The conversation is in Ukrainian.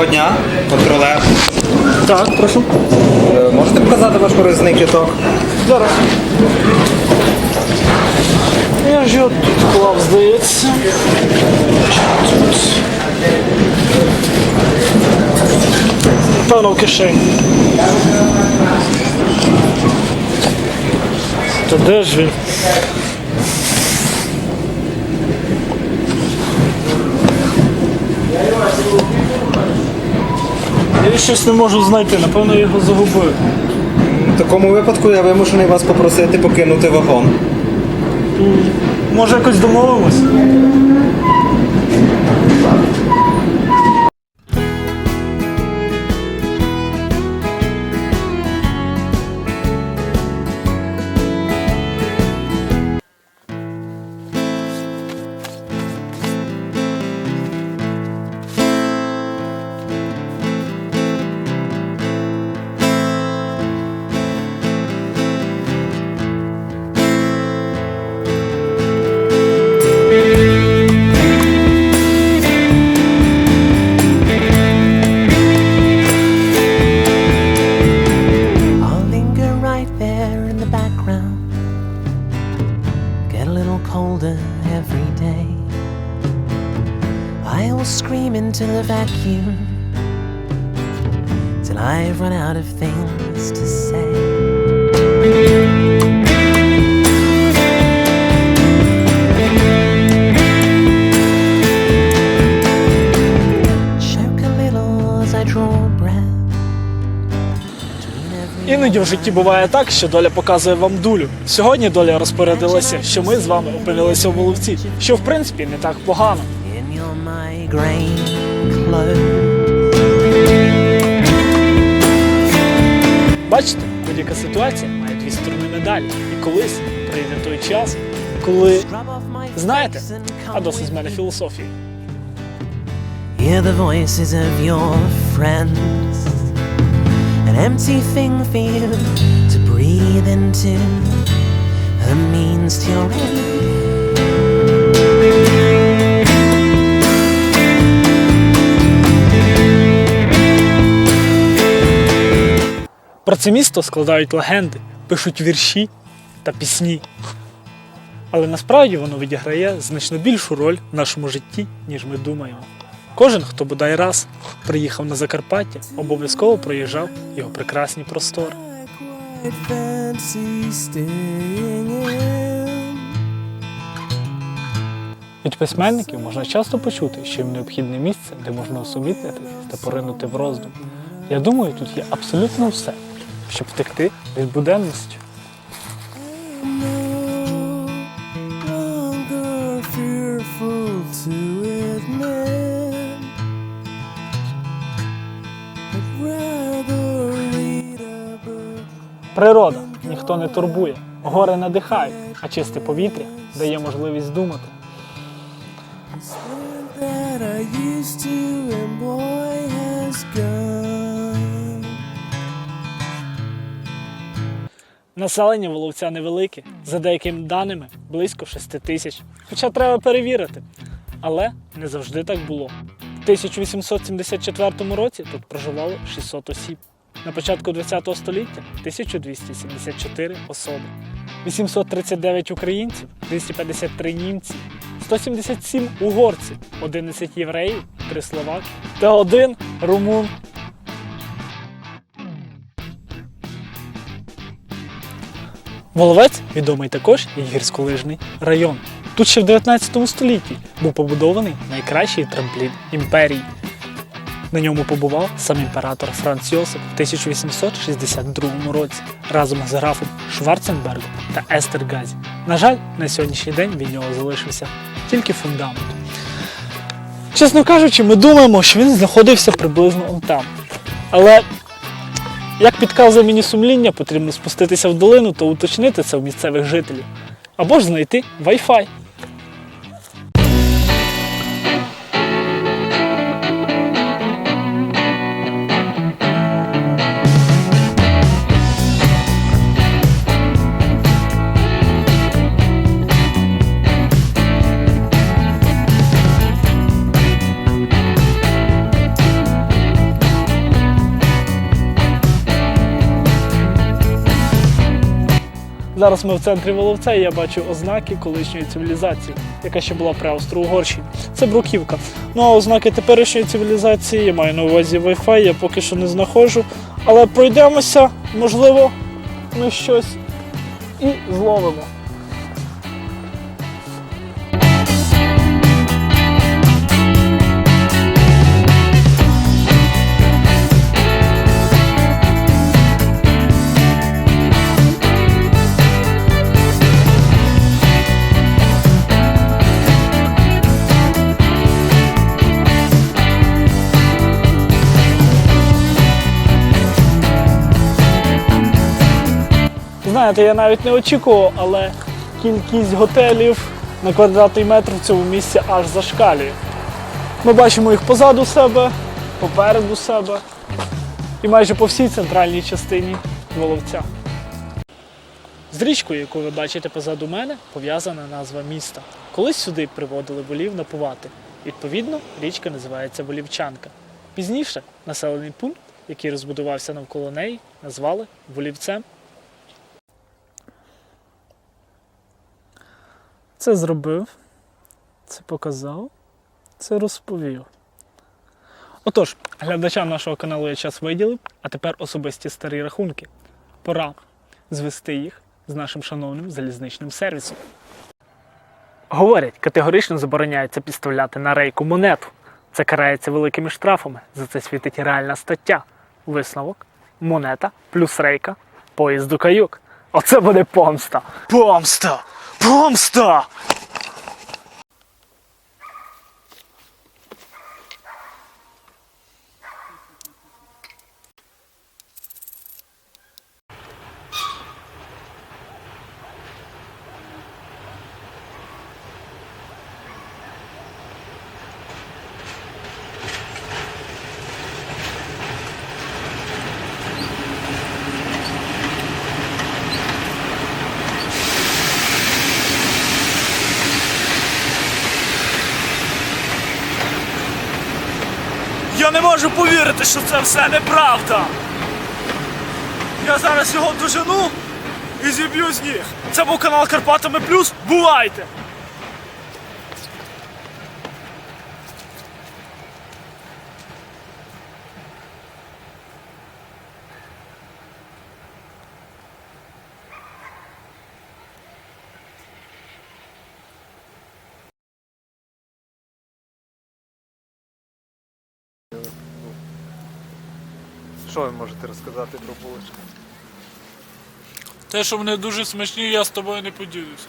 Доброго дня, контролер. Так, прошу. Е, Можете показати ваш корисний квіток? Зараз. Я ж його тут клав, здається. Тут. Певно в кишені. Та де ж він? Щось не можу знайти, напевно, я його загубив. В такому випадку я вимушений вас попросити покинути вагон. Може якось домовимось? I will scream into the vacuum till I've run out of things to say. Іноді в житті буває так, що доля показує вам дулю. Сьогодні доля розпорядилася, що ми з вами опинилися в Воловці, що в принципі не так погано. in your migraine clothes. Бачите, будь-яка ситуація має дві сторони медалі. І колись прийде той час, коли Rub off my знаєте, face and а come досить з мене філософії. Hear the voices of your friends. An empty thing for you to breathe into. A means to your end. Про це місто складають легенди, пишуть вірші та пісні. Але насправді воно відіграє значно більшу роль в нашому житті, ніж ми думаємо. Кожен, хто бодай раз приїхав на Закарпаття, обов'язково проїжджав його прекрасні простори. Від письменників можна часто почути, що їм необхідне місце, де можна усумітнитись та поринути в роздум. Я думаю, тут є абсолютно все, щоб втекти від буденності. Природа ніхто не турбує, гори надихають, а чисте повітря дає можливість думати. that I used to boy has gone. Населення Воловця невелике, за деякими даними близько 6 тисяч. Хоча треба перевірити. Але не завжди так було. В 1874 році тут проживало 600 осіб. На початку ХХ століття 1274 особи, 839 українців, 253 німці, 177 угорців, 11 євреїв, 3 словаки та один румун. Воловець відомий також як гірськолижний район. Тут ще в 19 столітті був побудований найкращий трамплін імперії. На ньому побував сам імператор Франц Йосип в 1862 році разом з графом Шварценбергом та Естергазі. На жаль, на сьогоднішній день від нього залишився тільки фундамент. Чесно кажучи, ми думаємо, що він знаходився приблизно там. Але як підказує мені сумління, потрібно спуститися в долину та уточнити це у місцевих жителів. Або ж знайти Wi-Fi. Зараз ми в центрі Воловця і я бачу ознаки колишньої цивілізації, яка ще була при Австро-Угорщині. Це бруківка. Ну а ознаки теперішньої цивілізації, я маю на увазі Wi-Fi, я поки що не знаходжу. Але пройдемося, можливо, ми щось і зловимо. Знаєте, я навіть не очікував, але кількість готелів на квадратний метр в цьому місці аж зашкалює. Ми бачимо їх позаду себе, попереду себе і майже по всій центральній частині Воловця. З річкою, яку ви бачите позаду мене, пов'язана назва міста. Колись сюди приводили волів напувати. Відповідно, річка називається Волівчанка. Пізніше населений пункт, який розбудувався навколо неї, назвали Волівцем. Це зробив, це показав, це розповів. Отож, глядачам нашого каналу я час виділив, а тепер особисті старі рахунки. Пора звести їх з нашим шановним залізничним сервісом. Говорять, категорично забороняється підставляти на рейку монету. Це карається великими штрафами. За це світить реальна стаття. Висновок, монета плюс рейка, поїзду каюк. Оце буде помста. Помста! Помста! Я не можу повірити, що це все неправда. Я зараз його дожену і зіб'ю з ніг. Це був канал Карпатами Плюс. Бувайте! Що ви можете розказати про булочки? Те, що вони дуже смачні, я з тобою не поділюся.